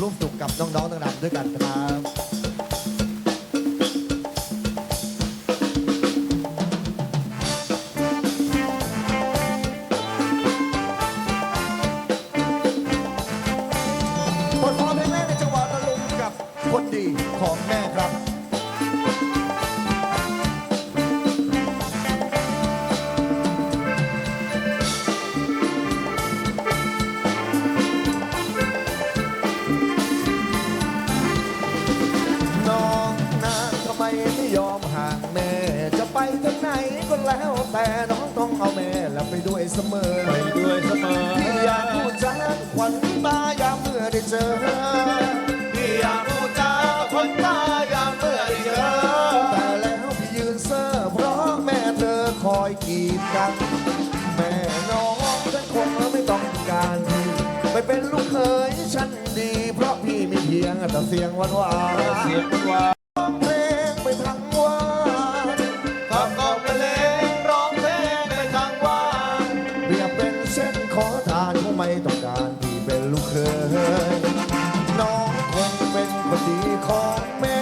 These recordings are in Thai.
ร่วมสนุกกับน้องๆต่างๆด้วยกันครับบทเพลงแรกในจังหวะตะลุงกับคนดีของแม่ครับ ก็แล้วแต่น้องต้องเอาแม่และไปด้วยเสมอ ไปด้วยเสมอพี่อยากพูดจาขวัญตายามเมื่อได้เจอพี่อยากพูดจาคนตายามเมื่อได้เจอแต่แล้วพี่ยืนเซ่อเพราะแม่เธอคอยกีดกันแม่น้องฉันคงไม่ต้องการพี่ไปเป็นลูกเขยฉันดี เพราะพี่มีเพียงแต่เสียงหวานหวาน ไม่ต้องการพี่เป็นลูกเขยน้องคงเป็นคนดีของแม่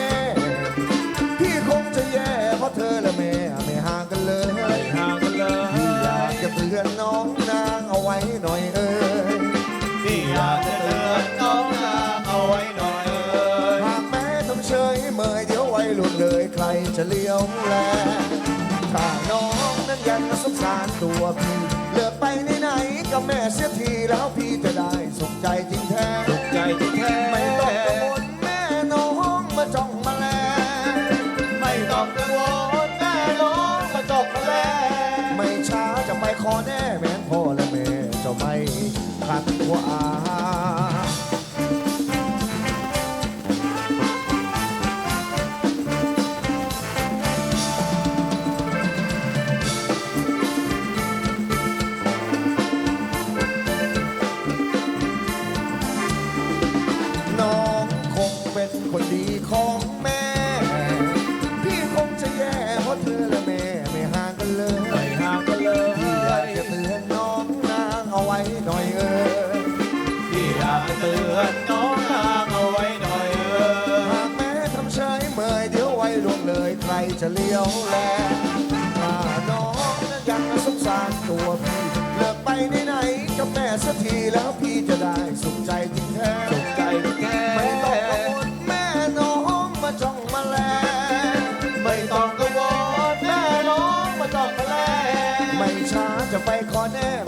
พี่คงจะแย่เพราะเธอและแม่ไม่ห่างกันเลยไม่ห่างกันเลพี่อยากจะเตือนน้องนางเอาไว้หน่อยเอ้ยพี่อยากจะเตือนน้องนางเอาไว้หน่อยเอ่ยหากแม้ทำเฉยเมยเดี๋ยวไว้หลุดเลยใครจะเลี้ยวแลถ้าน้องนั้นยังสงสารตัวพี่เลิกไปไหนๆ กับแม่เสียทีแล้วพี่จะได้สุขใจจริงแท้ใจที่แท้ไม่ต้องกังวลแม่น้องมาจ้องมาแลไม่ต้องกังวลแม่น้องมาจบแล้วไม่ช้าจะไปขอแน่แม้นพ่อและแม่จะไม่ขัดขวา ของแม่ พี่คงจะแย่เพราะเธอและแม่ไม่ห่างกันเลยไม่ห่างกันเลยพี่อยากจะเตือนน้องนางเอาไว้หน่อยเออพี่อยากจะเตือนน้องนางเอาไว้หน่อยเอ่ยหากแม้ทำเฉยเมยเดี๋ยวไว้ล่วงเลยใครจะเลี้ยวแลถ้าน้องนั้นยังสงสารตัวพี่เลิกไปไหนๆกับแม่สักทีแล้วพี่ จะไปขอแนบ